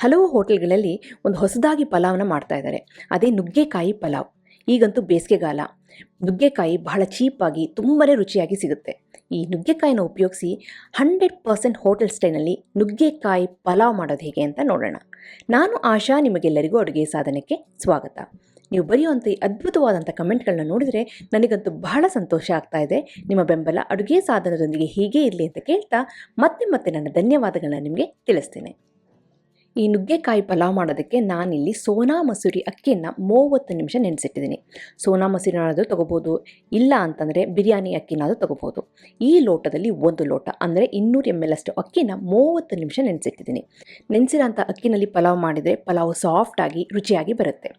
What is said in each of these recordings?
ಹಲವು ಹೋಟೆಲ್ಗಳಲ್ಲಿ ಒಂದು ಹೊಸದಾಗಿ ಪಲಾವ್ನ ಮಾಡ್ತಾ ಇದ್ದಾರೆ. ಅದೇ ನುಗ್ಗೆಕಾಯಿ ಪಲಾವ್. ಈಗಂತೂ ಬೇಸಿಗೆಗಾಲ. ನುಗ್ಗೆಕಾಯಿ ಬಹಳ ಚೀಪಾಗಿ ತುಂಬಾ ರುಚಿಯಾಗಿ ಸಿಗುತ್ತೆ. ಈ ನುಗ್ಗೆಕಾಯಿನ ಉಪಯೋಗಿಸಿ ಹಂಡ್ರೆಡ್ ಪರ್ಸೆಂಟ್ ಹೋಟೆಲ್ ಸ್ಟೈನಲ್ಲಿ ನುಗ್ಗೆಕಾಯಿ ಪಲಾವ್ ಮಾಡೋದು ಹೇಗೆ ಅಂತ ನೋಡೋಣ. ನಾನು ಆಶಾ, ನಿಮಗೆಲ್ಲರಿಗೂ ಅಡುಗೆ ಸಾಧನಕ್ಕೆ ಸ್ವಾಗತ. ನೀವು ಬರೆಯುವಂಥ ಈ ಅದ್ಭುತವಾದಂಥ ಕಮೆಂಟ್ಗಳನ್ನ ನೋಡಿದರೆ ನನಗಂತೂ ಬಹಳ ಸಂತೋಷ ಆಗ್ತಾ ಇದೆ. ನಿಮ್ಮ ಬೆಂಬಲ ಅಡುಗೆ ಸಾಧನದೊಂದಿಗೆ ಹೀಗೆ ಇರಲಿ ಅಂತ ಕೇಳ್ತಾ ಮತ್ತೆ ಮತ್ತೆ ನನ್ನ ಧನ್ಯವಾದಗಳನ್ನ ನಿಮಗೆ ತಿಳಿಸ್ತೇನೆ. ಈ ನುಗ್ಗೆಕಾಯಿ ಪಲಾವ್ ಮಾಡೋದಕ್ಕೆ ನಾನಿಲ್ಲಿ ಸೋನಾ ಮಸೂರಿ ಅಕ್ಕಿಯನ್ನು ಮೂವತ್ತು ನಿಮಿಷ ನೆನೆಸಿಟ್ಟಿದ್ದೀನಿ. ಸೋನಾ ಮಸೂರಿನಾದರೂ ತೊಗೋಬೋದು, ಇಲ್ಲ ಅಂತಂದರೆ ಬಿರಿಯಾನಿ ಅಕ್ಕಿನಾದರೂ ತೊಗೋಬೋದು. ಈ ಲೋಟದಲ್ಲಿ ಒಂದು ಲೋಟ, ಅಂದರೆ ಇನ್ನೂರು ಎಂ ಎಲ್ ಅಷ್ಟು ಅಕ್ಕಿನ ಮೂವತ್ತು ನಿಮಿಷ ನೆನೆಸಿಟ್ಟಿದ್ದೀನಿ. ನೆನೆಸಿರೋಂಥ ಅಕ್ಕಿನಲ್ಲಿ ಪಲಾವ್ ಮಾಡಿದರೆ ಪಲಾವ್ ಸಾಫ್ಟಾಗಿ ರುಚಿಯಾಗಿ ಬರುತ್ತೆ.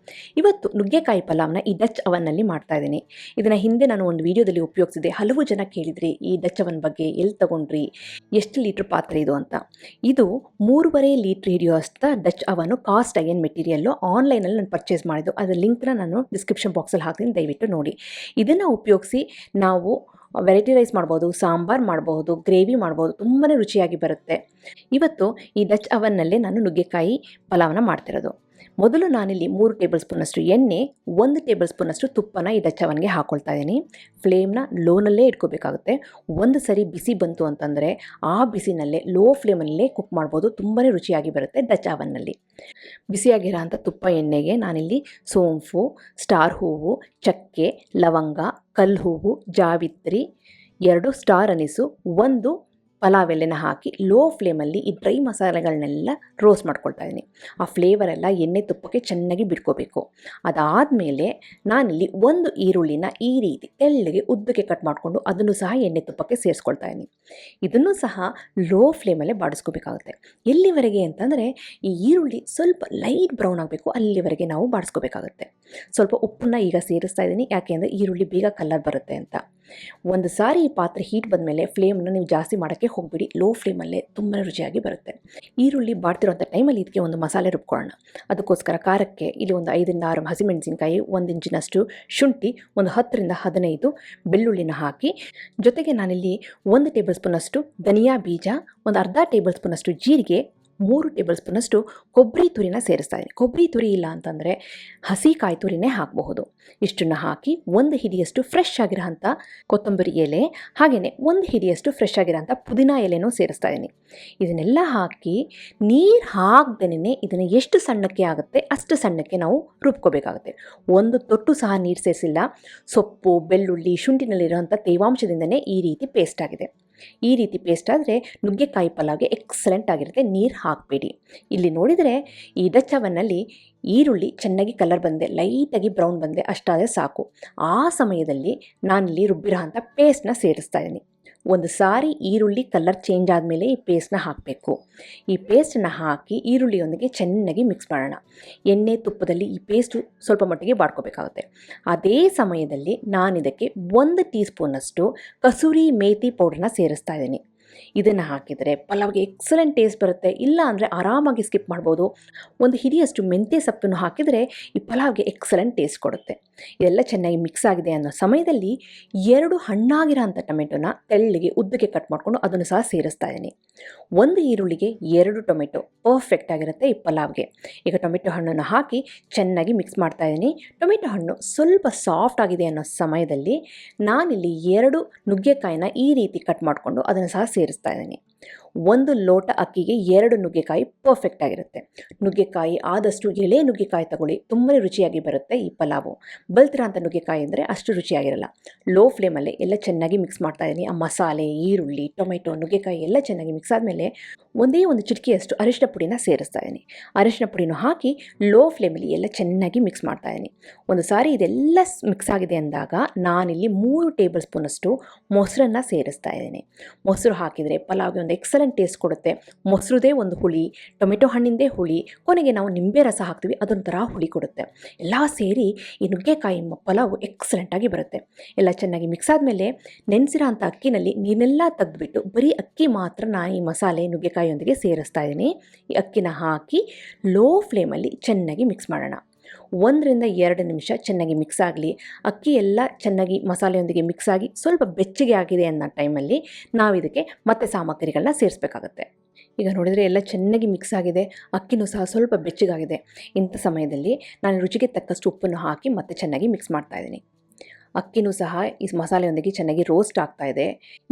ಇವತ್ತು ನುಗ್ಗೆಕಾಯಿ ಪಲಾವ್ನ ಈ ಡಚ್ ಅವನ್ನಲ್ಲಿ ಮಾಡ್ತಾ ಇದ್ದೀನಿ. ಇದನ್ನು ಹಿಂದೆ ನಾನು ಒಂದು ವಿಡಿಯೋದಲ್ಲಿ ಉಪಯೋಗಿಸಿದೆ ಹಲವು ಜನ ಕೇಳಿದ್ರಿ, ಈ ಡಚ್ ಅವನ್ ಬಗ್ಗೆ ಎಲ್ಲಿ ತಗೊಂಡ್ರಿ, ಎಷ್ಟು ಲೀಟ್ರ್ ಪಾತ್ರೆ ಇದು ಅಂತ. ಇದು ಮೂರುವರೆ ಲೀಟ್ರ್ ಹಿಡಿಯುವಷ್ಟು ಡಚ್ ಅವನು ಕಾಸ್ಟ್ ಅಗೇನ್ ಮೆಟೀರಿಯಲ್ಲು ಆನ್ಲೈನಲ್ಲಿ ನಾನು ಪರ್ಚೇಸ್ ಮಾಡಿದ್ದು. ಅದರ ಲಿಂಕ್ನ ನಾನು ಡಿಸ್ಕ್ರಿಪ್ಷನ್ ಬಾಕ್ಸಲ್ಲಿ ಹಾಕ್ತೀನಿ, ದಯವಿಟ್ಟು ನೋಡಿ. ಇದನ್ನು ಉಪಯೋಗಿಸಿ ನಾವು ವೆರೈಟಿ ರೈಸ್ ಮಾಡ್ಬೋದು, ಸಾಂಬಾರು ಮಾಡ್ಬೋದು ಗ್ರೇವಿ ಮಾಡ್ಬೋದು ತುಂಬಾ ರುಚಿಯಾಗಿ ಬರುತ್ತೆ. ಇವತ್ತು ಈ ಡಚ್ ಅವನ್ನಲ್ಲೇ ನಾನು ನುಗ್ಗೆಕಾಯಿ ಪಲಾವನ್ನ ಮಾಡ್ತಿರೋದು. ಮೊದಲು ನಾನಿಲ್ಲಿ ಮೂರು ಟೇಬಲ್ ಸ್ಪೂನಷ್ಟು ಎಣ್ಣೆ, ಒಂದು ಟೇಬಲ್ ಸ್ಪೂನಷ್ಟು ತುಪ್ಪನ ಈ ದಚ್ಚವನಿಗೆ ಹಾಕೊಳ್ತಾ ಇದ್ದೀನಿ. ಫ್ಲೇಮ್ನ ಲೋನಲ್ಲೇ ಇಟ್ಕೋಬೇಕಾಗುತ್ತೆ. ಒಂದು ಸರಿ ಬಿಸಿ ಬಂತು ಅಂತಂದರೆ ಆ ಬಿಸಿನಲ್ಲೇ ಲೋ ಫ್ಲೇಮಲ್ಲೇ ಕುಕ್ ಮಾಡ್ಬೋದು. ತುಂಬಾ ರುಚಿಯಾಗಿ ಬರುತ್ತೆ ದಚ್ಚವನ್ನಲ್ಲಿ ಬಿಸಿಯಾಗಿರೋ ಅಂಥ ತುಪ್ಪ ಎಣ್ಣೆಗೆ ನಾನಿಲ್ಲಿ ಸೋಂಪು, ಸ್ಟಾರ್ ಹೂವು, ಚಕ್ಕೆ, ಲವಂಗ, ಕಲ್ಲು ಹೂವು, ಜಾವಿತ್ರಿ, ಎರಡು ಸ್ಟಾರ್ ಅನಿಸು ಒಂದು ಪಲಾವ್ ಎಲೆನ ಹಾಕಿ ಲೋ ಫ್ಲೇಮಲ್ಲಿ ಈ ಡ್ರೈ ಮಸಾಲೆಗಳನ್ನೆಲ್ಲ ರೋಸ್ಟ್ ಮಾಡ್ಕೊಳ್ತಾ ಇದ್ದೀನಿ. ಆ ಫ್ಲೇವರ್ ಎಲ್ಲ ಎಣ್ಣೆ ತುಪ್ಪಕ್ಕೆ ಚೆನ್ನಾಗಿ ಬಿಟ್ಕೋಬೇಕು. ಅದಾದಮೇಲೆ ನಾನಿಲ್ಲಿ ಒಂದು ಈರುಳ್ಳಿನ ಈ ರೀತಿ ತೆಳ್ಳಗೆ ಉದ್ದಕ್ಕೆ ಕಟ್ ಮಾಡಿಕೊಂಡು ಅದನ್ನು ಸಹ ಎಣ್ಣೆ ತುಪ್ಪಕ್ಕೆ ಸೇರಿಸ್ಕೊಳ್ತಾ ಇದ್ದೀನಿ. ಇದನ್ನು ಸಹ ಲೋ ಫ್ಲೇಮಲ್ಲೇ ಬಾಡಿಸ್ಕೋಬೇಕಾಗುತ್ತೆ. ಎಲ್ಲಿವರೆಗೆ ಅಂತಂದರೆ ಈ ಈರುಳ್ಳಿ ಸ್ವಲ್ಪ ಲೈಟ್ ಬ್ರೌನ್ ಆಗಬೇಕು, ಅಲ್ಲಿವರೆಗೆ ನಾವು ಬಾಡಿಸ್ಕೋಬೇಕಾಗುತ್ತೆ. ಸ್ವಲ್ಪ ಉಪ್ಪನ್ನ ಈಗ ಸೇರಿಸ್ತಾ ಇದ್ದೀನಿ. ಯಾಕೆ ಅಂದರೆ ಈರುಳ್ಳಿ ಬೇಗ ಕಲರ್ ಬರುತ್ತೆ ಅಂತ. ಒಂದು ಸಾರಿ ಈ ಪಾತ್ರೆ ಹೀಟ್ ಬಂದಮೇಲೆ ಫ್ಲೇಮನ್ನು ನೀವು ಜಾಸ್ತಿ ಮಾಡೋಕ್ಕೆ ಹೋಗಬೇಡಿ. ಲೋ ಫ್ಲೇಮಲ್ಲೇ ತುಂಬ ರುಚಿಯಾಗಿ ಬರುತ್ತೆ. ಈರುಳ್ಳಿ ಬಾಡ್ತಿರೋಂಥ ಟೈಮಲ್ಲಿ ಇದಕ್ಕೆ ಒಂದು ಮಸಾಲೆ ರುಬ್ಕೊಳ್ಳೋಣ. ಅದಕ್ಕೋಸ್ಕರ ಖಾರಕ್ಕೆ ಇಲ್ಲಿ ಒಂದು ಐದರಿಂದ ಆರು ಹಸಿಮೆಣಸಿನ್ಕಾಯಿ, ಒಂದು ಇಂಚಿನಷ್ಟು ಶುಂಠಿ, ಒಂದು ಹತ್ತರಿಂದ ಹದಿನೈದು ಬೆಳ್ಳುಳ್ಳಿನ ಹಾಕಿ, ಜೊತೆಗೆ ನಾನಿಲ್ಲಿ ಒಂದು ಟೇಬಲ್ ಸ್ಪೂನಷ್ಟು ಧನಿಯಾ ಬೀಜ, ಒಂದು ಅರ್ಧ ಟೇಬಲ್ ಸ್ಪೂನಷ್ಟು ಜೀರಿಗೆ ಮೂರು ಟೇಬಲ್ ಸ್ಪೂನಷ್ಟು ಕೊಬ್ಬರಿ ತುರಿನ ಸೇರಿಸ್ತಾ ಇದ್ದೀನಿ. ಕೊಬ್ಬರಿ ತುರಿ ಇಲ್ಲ ಅಂತಂದರೆ ಹಸಿ ಕಾಯಿ ತುರಿನೇ ಹಾಕಬಹುದು. ಇಷ್ಟನ್ನು ಹಾಕಿ ಒಂದು ಹಿಡಿಯಷ್ಟು ಫ್ರೆಶ್ ಆಗಿರೋಂಥ ಕೊತ್ತಂಬರಿ ಎಲೆ ಹಾಗೆಯೇ ಒಂದು ಹಿಡಿಯಷ್ಟು ಫ್ರೆಶ್ ಆಗಿರೋಂಥ ಪುದೀನ ಎಲೆನೂ ಸೇರಿಸ್ತಾ ಇದ್ದೀನಿ. ಇದನ್ನೆಲ್ಲ ಹಾಕಿ ನೀರು ಹಾಕ್ದೇನೆ ಇದನ್ನು ಎಷ್ಟು ಸಣ್ಣಕ್ಕೆ ಆಗುತ್ತೆ ಅಷ್ಟು ಸಣ್ಣಕ್ಕೆ ನಾವು ರುಬ್ಕೋಬೇಕಾಗುತ್ತೆ. ಒಂದು ತೊಟ್ಟು ಸಹ ನೀರು ಸೇರಿಸಿಲ್ಲ. ಸೊಪ್ಪು, ಬೆಳ್ಳುಳ್ಳಿ ಶುಂಠಿನಲ್ಲಿರೋಂಥ ತೇವಾಂಶದಿಂದನೇ ಈ ರೀತಿ ಪೇಸ್ಟ್ ಆಗಿದೆ. ಈ ರೀತಿ ಪೇಸ್ಟ್ ಆದರೆ ನುಗ್ಗೆಕಾಯಿ ಪಲಾವ್ಗೆ ಎಕ್ಸಲೆಂಟ್ ಆಗಿರುತ್ತೆ. ನೀರು ಹಾಕಬೇಡಿ. ಇಲ್ಲಿ ನೋಡಿದರೆ ಈ ದಚ್ಚವನ್ನಲ್ಲಿ ಈರುಳ್ಳಿ ಚೆನ್ನಾಗಿ ಕಲರ್ ಬಂದೆ ಲೈಟಾಗಿ ಬ್ರೌನ್ ಬಂದೆ ಅಷ್ಟಾದರೆ ಸಾಕು. ಆ ಸಮಯದಲ್ಲಿ ನಾನಿಲ್ಲಿ ರುಬ್ಬಿರೋ ಅಂಥ ಪೇಸ್ಟ್ನ ಸೇರಿಸ್ತಾ ಇದ್ದೀನಿ. ಒಂದು ಸಾರಿ ಈರುಳ್ಳಿ ಕಲರ್ ಚೇಂಜ್ ಆದಮೇಲೆ ಈ ಪೇಸ್ಟ್ನ ಹಾಕಬೇಕು. ಈ ಪೇಸ್ಟನ್ನು ಹಾಕಿ ಈರುಳ್ಳಿಯೊಂದಿಗೆ ಚೆನ್ನಾಗಿ ಮಿಕ್ಸ್ ಮಾಡೋಣ. ಎಣ್ಣೆ ತುಪ್ಪದಲ್ಲಿ ಈ ಪೇಸ್ಟು ಸ್ವಲ್ಪ ಮಟ್ಟಿಗೆ ಬಾಡ್ಕೋಬೇಕಾಗುತ್ತೆ. ಅದೇ ಸಮಯದಲ್ಲಿ ನಾನು ಇದಕ್ಕೆ ಒಂದು ಟೀ ಸ್ಪೂನಷ್ಟು ಕಸೂರಿ ಮೇಥಿ ಪೌಡ್ರನ್ನ ಸೇರಿಸ್ತಾ ಇದ್ದೀನಿ. ಇದನ್ನು ಹಾಕಿದರೆ ಪಲಾವ್ಗೆ ಎಕ್ಸಲೆಂಟ್ ಟೇಸ್ಟ್ ಬರುತ್ತೆ. ಇಲ್ಲ ಅಂದರೆ ಆರಾಮಾಗಿ ಸ್ಕಿಪ್ ಮಾಡ್ಬೋದು. ಒಂದು ಹಿರಿಯಷ್ಟು ಮೆಂತ್ಯ ಸೊಪ್ಪನ್ನು ಹಾಕಿದರೆ ಈ ಪಲಾವ್ಗೆ ಎಕ್ಸಲೆಂಟ್ ಟೇಸ್ಟ್ ಕೊಡುತ್ತೆ. ಇದೆಲ್ಲ ಚೆನ್ನಾಗಿ ಮಿಕ್ಸ್ ಆಗಿದೆ ಅನ್ನೋ ಸಮಯದಲ್ಲಿ ಎರಡು ಹಣ್ಣಾಗಿರೋ ಅಂಥ ಟೊಮೆಟೊನ ತೆಳ್ಳಿಗೆ ಉದ್ದಕ್ಕೆ ಕಟ್ ಮಾಡಿಕೊಂಡು ಅದನ್ನು ಸಹ ಸೇರಿಸ್ತಾ ಇದ್ದೀನಿ. ಒಂದು ಈರುಳ್ಳಿಗೆ ಎರಡು ಟೊಮೆಟೊ ಪರ್ಫೆಕ್ಟ್ ಆಗಿರುತ್ತೆ ಈ ಪಲಾವ್ಗೆ. ಈಗ ಟೊಮೆಟೊ ಹಣ್ಣನ್ನು ಹಾಕಿ ಚೆನ್ನಾಗಿ ಮಿಕ್ಸ್ ಮಾಡ್ತಾ ಇದ್ದೀನಿ. ಟೊಮೆಟೊ ಹಣ್ಣು ಸ್ವಲ್ಪ ಸಾಫ್ಟ್ ಆಗಿದೆ ಅನ್ನೋ ಸಮಯದಲ್ಲಿ ನಾನಿಲ್ಲಿ ಎರಡು ನುಗ್ಗೆಕಾಯಿನ ಈ ರೀತಿ ಕಟ್ ಮಾಡಿಕೊಂಡು ಅದನ್ನು ಸಹ ಸೇರಿಸ್ತಾ ಇದ್ದೀನಿ. ಒಂದು ಲೋಟ ಅಕ್ಕಿಗೆ ಎರಡು ನುಗ್ಗೆಕಾಯಿ ಪರ್ಫೆಕ್ಟ್ ಆಗಿರುತ್ತೆ. ನುಗ್ಗೆಕಾಯಿ ಆದಷ್ಟು ಎಳೆ ನುಗ್ಗೆಕಾಯಿ ತಗೊಳ್ಳಿ ತುಂಬಾ ರುಚಿಯಾಗಿ ಬರುತ್ತೆ ಈ ಪಲಾವು. ಬಲ್ತಿರೋ ಅಂತ ನುಗ್ಗೆಕಾಯಿ ಅಂದರೆ ಅಷ್ಟು ರುಚಿಯಾಗಿರಲ್ಲ. ಲೋ ಫ್ಲೇಮಲ್ಲಿ ಎಲ್ಲ ಚೆನ್ನಾಗಿ ಮಿಕ್ಸ್ ಮಾಡ್ತಾ ಇದ್ದೀನಿ ಆ ಮಸಾಲೆ, ಈರುಳ್ಳಿ ಟೊಮೆಟೊ ನುಗ್ಗೆಕಾಯಿ ಎಲ್ಲ ಚೆನ್ನಾಗಿ ಮಿಕ್ಸ್ ಆದಮೇಲೆ ಒಂದೇ ಒಂದು ಚಿಟಿಕೆಯಷ್ಟು ಅರಿಶಿನ ಪುಡಿನ ಸೇರಿಸ್ತಾ ಇದ್ದೀನಿ. ಅರಿಶಿನ ಪುಡಿನೂ ಹಾಕಿ ಲೋ ಫ್ಲೇಮಲ್ಲಿ ಎಲ್ಲ ಚೆನ್ನಾಗಿ ಮಿಕ್ಸ್ ಮಾಡ್ತಾ ಇದ್ದೀನಿ. ಒಂದು ಸಾರಿ ಇದೆಲ್ಲ ಮಿಕ್ಸ್ ಆಗಿದೆ ಅಂದಾಗ ನಾನಿಲ್ಲಿ ಮೂರು ಟೇಬಲ್ ಸ್ಪೂನಷ್ಟು ಮೊಸರನ್ನು ಸೇರಿಸ್ತಾ ಇದ್ದೀನಿ. ಮೊಸರು ಹಾಕಿದರೆ ಪಲಾವ್ಗೆ ಒಂದು ಎಕ್ಸಲೆಂಟ್ ಟೇಸ್ಟ್ ಕೊಡುತ್ತೆ. ಮೊಸರುದೇ ಒಂದು ಹುಳಿ, ಟೊಮೆಟೊ ಹಣ್ಣಿಂದೇ ಹುಳಿ, ಕೊನೆಗೆ ನಾವು ನಿಂಬೆ ರಸ ಹಾಕ್ತೀವಿ, ಅದೊಂಥರ ಹುಳಿ ಕೊಡುತ್ತೆ. ಎಲ್ಲ ಸೇರಿ ಈ ನುಗ್ಗೆಕಾಯಿ ಪಲಾವು ಎಕ್ಸಲೆಂಟಾಗಿ ಬರುತ್ತೆ. ಎಲ್ಲ ಚೆನ್ನಾಗಿ ಮಿಕ್ಸ್ ಆದಮೇಲೆ ನೆನೆಸಿರೋ ಅಂಥ ಅಕ್ಕಿನಲ್ಲಿ ನೀರೆಲ್ಲ ತೆಗೆದುಬಿಟ್ಟು ಬರೀ ಅಕ್ಕಿ ಮಾತ್ರ ನಾನು ಈ ಮಸಾಲೆ ನುಗ್ಗೆಕಾಯಿಯೊಂದಿಗೆ ಸೇರಿಸ್ತಾ ಇದ್ದೀನಿ. ಈ ಅಕ್ಕಿನ ಹಾಕಿ ಲೋ ಫ್ಲೇಮಲ್ಲಿ ಚೆನ್ನಾಗಿ ಮಿಕ್ಸ್ ಮಾಡೋಣ. ಒಂದರಿಂದ ಎರಡು ನಿಮಿಷ ಚೆನ್ನಾಗಿ ಮಿಕ್ಸ್ ಆಗಲಿ. ಅಕ್ಕಿ ಎಲ್ಲ ಚೆನ್ನಾಗಿ ಮಸಾಲೆಯೊಂದಿಗೆ ಮಿಕ್ಸ್ ಆಗಿ ಸ್ವಲ್ಪ ಬೆಚ್ಚಗೆ ಆಗಿದೆ ಅನ್ನೋ ಟೈಮಲ್ಲಿ ನಾವು ಇದಕ್ಕೆ ಮತ್ತೆ ಸಾಮಗ್ರಿಗಳನ್ನ ಸೇರಿಸ್ಬೇಕಾಗತ್ತೆ. ಈಗ ನೋಡಿದರೆ ಎಲ್ಲ ಚೆನ್ನಾಗಿ ಮಿಕ್ಸ್ ಆಗಿದೆ. ಅಕ್ಕಿನೂ ಸಹ ಸ್ವಲ್ಪ ಬೆಚ್ಚಗಾಗಿದೆ. ಇಂಥ ಸಮಯದಲ್ಲಿ ನಾನು ರುಚಿಗೆ ತಕ್ಕಷ್ಟು ಉಪ್ಪನ್ನು ಹಾಕಿ ಮತ್ತೆ ಚೆನ್ನಾಗಿ ಮಿಕ್ಸ್ ಮಾಡ್ತಾ ಇದ್ದೀನಿ. ಅಕ್ಕಿನೂ ಸಹ ಈ ಮಸಾಲೆಯೊಂದಿಗೆ ಚೆನ್ನಾಗಿ ರೋಸ್ಟ್ ಆಗ್ತಾ ಇದೆ.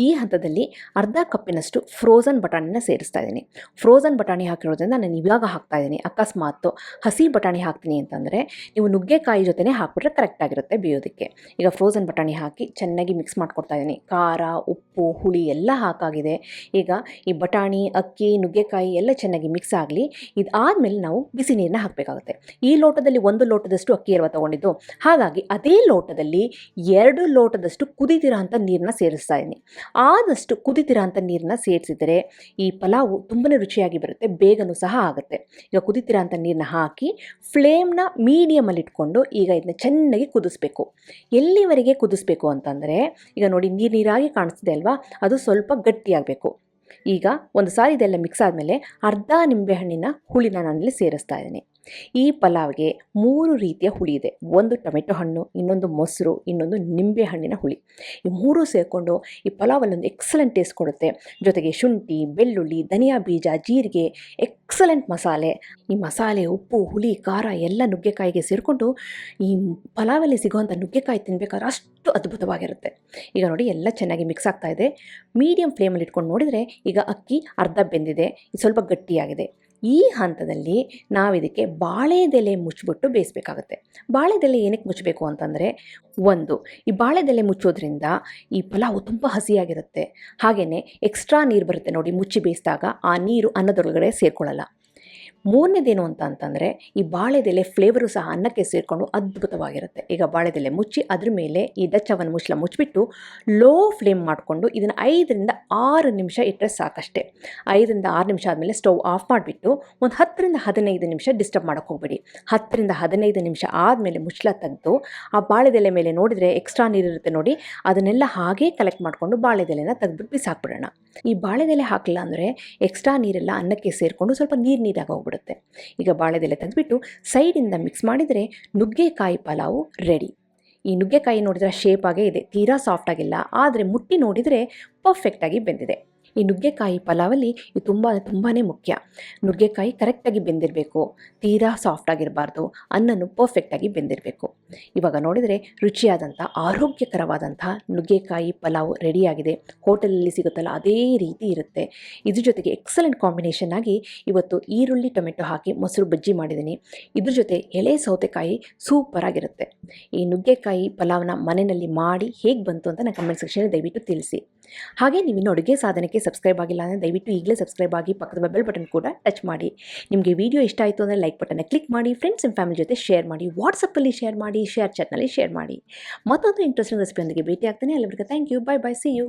ಈ ಹಂತದಲ್ಲಿ ಅರ್ಧ ಕಪ್ಪಿನಷ್ಟು ಫ್ರೋಝನ್ ಬಟಾಣಿನ ಸೇರಿಸ್ತಾ ಇದ್ದೀನಿ. ಫ್ರೋಝನ್ ಬಟಾಣಿ ಹಾಕಿರೋದ್ರಿಂದ ನಾನು ಇವಾಗ ಹಾಕ್ತಾ ಇದ್ದೀನಿ. ಅಕಸ್ಮಾತ್ ಹಸಿ ಬಟಾಣಿ ಹಾಕ್ತೀನಿ ಅಂತಂದರೆ ನೀವು ನುಗ್ಗೆಕಾಯಿ ಜೊತೆನೇ ಹಾಕ್ಬಿಟ್ರೆ ಕರೆಕ್ಟಾಗಿರುತ್ತೆ ಬೇಯೋದಕ್ಕೆ. ಈಗ ಫ್ರೋಝನ್ ಬಟಾಣಿ ಹಾಕಿ ಚೆನ್ನಾಗಿ ಮಿಕ್ಸ್ ಮಾಡ್ಕೊಡ್ತಾ ಇದ್ದೀನಿ. ಖಾರ, ಉಪ್ಪು, ಹುಳಿ ಎಲ್ಲ ಹಾಕಾಗಿದೆ. ಈಗ ಈ ಬಟಾಣಿ, ಅಕ್ಕಿ, ನುಗ್ಗೆಕಾಯಿ ಎಲ್ಲ ಚೆನ್ನಾಗಿ ಮಿಕ್ಸ್ ಆಗಲಿ, ಇದಾದಮೇಲೆ ನಾವು ಬಿಸಿ ನೀರನ್ನ ಹಾಕಬೇಕಾಗುತ್ತೆ. ಈ ಲೋಟದಲ್ಲಿ ಒಂದು ಲೋಟದಷ್ಟು ಅಕ್ಕಿ ಎಲ್ಲ ತೊಗೊಂಡಿದ್ದು. ಹಾಗಾಗಿ ಅದೇ ಲೋಟದಲ್ಲಿ ಎರಡು ಲೋಟದಷ್ಟು ಕುದಿದಿರೋ ಅಂಥ ನೀರನ್ನ ಸೇರಿಸ್ತಾ ಇದ್ದೀನಿ ಆದಷ್ಟು ಕುದಿದಿರೋ ಅಂಥ ನೀರನ್ನ ಸೇರಿಸಿದರೆ ಈ ಪಲಾವು ತುಂಬಾ ರುಚಿಯಾಗಿ ಬರುತ್ತೆ, ಬೇಗನೂ ಸಹ ಆಗುತ್ತೆ. ಈಗ ಕುದಿತಿರೋ ಅಂಥ ನೀರನ್ನ ಹಾಕಿ ಫ್ಲೇಮ್ನ ಮೀಡಿಯಮಲ್ಲಿ ಇಟ್ಕೊಂಡು ಈಗ ಇದನ್ನ ಚೆನ್ನಾಗಿ ಕುದಿಸ್ಬೇಕು. ಎಲ್ಲಿವರೆಗೆ ಕುದಿಸ್ಬೇಕು ಅಂತಂದರೆ, ಈಗ ನೋಡಿ ನೀರು ನೀರಾಗಿ ಕಾಣಿಸ್ತಿದೆ ಅಲ್ವಾ? ಅದು ಸ್ವಲ್ಪ ಗಟ್ಟಿಯಾಗಬೇಕು. ಈಗ ಒಂದು ಸಾರಿ ಇದೆಲ್ಲ ಮಿಕ್ಸ್ ಆದಮೇಲೆ ಅರ್ಧ ನಿಂಬೆಹಣ್ಣಿನ ಹುಳಿನ ನಾನಿಲ್ಲಿ ಸೇರಿಸ್ತಾ ಇದ್ದೀನಿ ಈ ಪಲಾವ್ಗೆ ಮೂರು ರೀತಿಯ ಹುಳಿ ಇದೆ. ಒಂದು ಟೊಮೆಟೊ ಹಣ್ಣು, ಇನ್ನೊಂದು ಮೊಸರು, ಇನ್ನೊಂದು ನಿಂಬೆ ಹಣ್ಣಿನ ಹುಳಿ. ಈ ಮೂರು ಸೇರಿಕೊಂಡು ಈ ಪಲಾವಲ್ಲೊಂದು ಎಕ್ಸಲೆಂಟ್ ಟೇಸ್ಟ್ ಕೊಡುತ್ತೆ. ಜೊತೆಗೆ ಶುಂಠಿ, ಬೆಳ್ಳುಳ್ಳಿ, ಧನಿಯಾ ಬೀಜ, ಜೀರಿಗೆ ಎಕ್ಸಲೆಂಟ್ ಮಸಾಲೆ. ಈ ಮಸಾಲೆ, ಉಪ್ಪು, ಹುಳಿ, ಖಾರ ಎಲ್ಲ ನುಗ್ಗೆಕಾಯಿಗೆ ಸೇರಿಕೊಂಡು ಈ ಪಲಾವಲ್ಲಿ ಸಿಗುವಂಥ ನುಗ್ಗೆಕಾಯಿ ತಿನ್ಬೇಕಾದ್ರೆ ಅಷ್ಟು ಅದ್ಭುತವಾಗಿರುತ್ತೆ. ಈಗ ನೋಡಿ, ಎಲ್ಲ ಚೆನ್ನಾಗಿ ಮಿಕ್ಸ್ ಆಗ್ತಾ ಇದೆ. ಮೀಡಿಯಂ ಫ್ಲೇಮಲ್ಲಿ ಇಟ್ಕೊಂಡು ನೋಡಿದರೆ ಈಗ ಅಕ್ಕಿ ಅರ್ಧ ಬೆಂದಿದೆ. ಸ್ವಲ್ಪ ಗಟ್ಟಿಯಾಗಿದೆ. ಈ ಹಂತದಲ್ಲಿ ನಾವಿದಕ್ಕೆ ಬಾಳೆದೆಲೆ ಮುಚ್ಚಿಬಿಟ್ಟು ಬೇಯಿಸಬೇಕಾಗುತ್ತೆ. ಬಾಳೆದೆಲೆ ಏನಕ್ಕೆ ಮುಚ್ಚಬೇಕು ಅಂತಂದರೆ, ಒಂದು, ಈ ಬಾಳೆದೆಲೆ ಮುಚ್ಚೋದ್ರಿಂದ ಈ ಪಲಾವು ತುಂಬ ಹಸಿಯಾಗಿರುತ್ತೆ. ಹಾಗೆಯೇ ಎಕ್ಸ್ಟ್ರಾ ನೀರು ಬರುತ್ತೆ ನೋಡಿ ಮುಚ್ಚಿ ಬೇಯಿಸಿದಾಗ ಆ ನೀರು ಅನ್ನದೊಳಗಡೆ ಸೇರ್ಕೊಳ್ಳಲ್ಲ. ಮೂರನೇದೇನು ಅಂತ ಅಂತಂದರೆ ಈ ಬಾಳೆದೆಲೆ ಫ್ಲೇವರು ಸಹ ಅನ್ನಕ್ಕೆ ಸೇರಿಕೊಂಡು ಅದ್ಭುತವಾಗಿರುತ್ತೆ. ಈಗ ಬಾಳೆದೆಲೆ ಮುಚ್ಚಿ ಅದ್ರ ಮೇಲೆ ಈ ದಚ್ಚವನ್ನು ಮುಚ್ಚಲ ಮುಚ್ಚಿಬಿಟ್ಟು ಲೋ ಫ್ಲೇಮ್ ಮಾಡಿಕೊಂಡು ಇದನ್ನು ಐದರಿಂದ ಆರು ನಿಮಿಷ ಇಟ್ಟರೆ ಸಾಕಷ್ಟೇ. ಐದರಿಂದ ಆರು ನಿಮಿಷ ಆದಮೇಲೆ ಸ್ಟವ್ ಆಫ್ ಮಾಡಿಬಿಟ್ಟು ಒಂದು ಹತ್ತರಿಂದ ಹದಿನೈದು ನಿಮಿಷ ಡಿಸ್ಟರ್ಬ್ ಮಾಡೋಕ್ಕೆ ಹೋಗಬೇಡಿ. ಹತ್ತರಿಂದ ಹದಿನೈದು ನಿಮಿಷ ಆದಮೇಲೆ ಮುಚ್ಚಲ ತೆಗೆದು ಆ ಬಾಳೆದೆಲೆ ಮೇಲೆ ನೋಡಿದರೆ ಎಕ್ಸ್ಟ್ರಾ ನೀರಿರುತ್ತೆ ನೋಡಿ, ಅದನ್ನೆಲ್ಲ ಹಾಗೇ ಕಲೆಕ್ಟ್ ಮಾಡಿಕೊಂಡು ಬಾಳೆದೆಲೆನ ತೆಗೆದ್ಬಿಟ್ಟು ಬಿಸಾಕ್ಬಿಡೋಣ. ಈ ಬಾಳೆದೆಲೆ ಹಾಕಲಿಲ್ಲ ಅಂದರೆ ಎಕ್ಸ್ಟ್ರಾ ನೀರೆಲ್ಲ ಅನ್ನಕ್ಕೆ ಸೇರಿಕೊಂಡು ಸ್ವಲ್ಪ ನೀರು ನೀರಾಗಿ ಹೋಗ್ಬಿಡುತ್ತೆ. ಈಗ ಬಾಳೆದೆಲೆ ತೆಗೆದ್ಬಿಟ್ಟು ಸೈಡಿಂದ ಮಿಕ್ಸ್ ಮಾಡಿದರೆ ನುಗ್ಗೆಕಾಯಿ ಪಲಾವು ರೆಡಿ ಈ ನುಗ್ಗೆಕಾಯಿ ನೋಡಿದ್ರೆ ಶೇಪಾಗೇ ಇದೆ, ತೀರಾ ಸಾಫ್ಟ್ ಆಗಿಲ್ಲ, ಆದರೆ ಮುಟ್ಟಿ ನೋಡಿದರೆ ಪರ್ಫೆಕ್ಟಾಗಿ ಬೆಂದಿದೆ. ಈ ನುಗ್ಗೆಕಾಯಿ ಪಲಾವಲ್ಲಿ ಇದು ತುಂಬ ತುಂಬಾ ಮುಖ್ಯ. ನುಗ್ಗೆಕಾಯಿ ಕರೆಕ್ಟಾಗಿ ಬೆಂದಿರಬೇಕು. ತೀರಾ ಸಾಫ್ಟ್ ಆಗಿರಬಾರ್ದು. ಅನ್ನನು ಪರ್ಫೆಕ್ಟಾಗಿ ಬೆಂದಿರಬೇಕು. ಇವಾಗ ನೋಡಿದರೆ ರುಚಿಯಾದಂಥ, ಆರೋಗ್ಯಕರವಾದಂಥ ನುಗ್ಗೆಕಾಯಿ ಪಲಾವ್ ರೆಡಿಯಾಗಿದೆ. ಹೋಟೆಲಲ್ಲಿ ಸಿಗುತ್ತಲ್ಲ ಅದೇ ರೀತಿ ಇರುತ್ತೆ. ಇದ್ರ ಜೊತೆಗೆ ಎಕ್ಸಲೆಂಟ್ ಕಾಂಬಿನೇಷನ್ ಆಗಿ ಇವತ್ತು ಈರುಳ್ಳಿ, ಟೊಮೆಟೊ ಹಾಕಿ ಮೊಸರು ಬಜ್ಜಿ ಮಾಡಿದ್ದೀನಿ. ಇದ್ರ ಜೊತೆ ಎಲೆ ಸೌತೆಕಾಯಿ ಸೂಪರ್ ಆಗಿರುತ್ತೆ. ಈ ನುಗ್ಗೆಕಾಯಿ ಪಲಾವ್ನ ಮನೆಯಲ್ಲಿ ಮಾಡಿ ಹೇಗೆ ಬಂತು ಅಂತ ನಾನು ಕಮೆಂಟ್ ಸೆಕ್ಷನಲ್ಲಿ ದಯವಿಟ್ಟು ತಿಳಿಸಿ. ಹಾಗೆ ನೀವು ಇನ್ನು ಅಡುಗೆ ಸಾಧನಕ್ಕೆ ಸಬ್ಸ್ಕ್ರೈಬ್ ಆಗಿಲ್ಲ ಅಂದರೆ ದಯವಿಟ್ಟು ಈಗಲೇ ಸಬ್ಸ್ಕ್ರೈಬ್ ಆಗಿ ಪಕ್ಕದ ಬೆಲ್ ಬಟನ್ ಕೂಡ ಟಚ್ ಮಾಡಿ. ನಿಮಗೆ ವಿಡಿಯೋ ಇಷ್ಟ ಆಯಿತು ಅಂದರೆ ಲೈಕ್ ಬಟನ್ನ ಕ್ಲಿಕ್ ಮಾಡಿ ಫ್ರೆಂಡ್ಸ್ ಆ್ಯಂಡ್ ಫ್ಯಾಮಿಲಿ ಜೊತೆ ಶೇರ್ ಮಾಡಿ ವಾಟ್ಸಪ್ಪಲ್ಲಿ ಶೇರ್ ಮಾಡಿ ಶೇರ್ ಚಾಟ್ನಲ್ಲಿ ಶೇರ್ ಮಾಡಿ. ಮತ್ತೊಂದು ಇಂಟ್ರೆಸ್ಟಿಂಗ್ ರೆಸಿಪಿಯೊಂದಿಗೆ ಭೇಟಿ ಆಗ್ತಾನೆ ಅಲ್ಲಿವರೆಗೆ thank you bye bye see you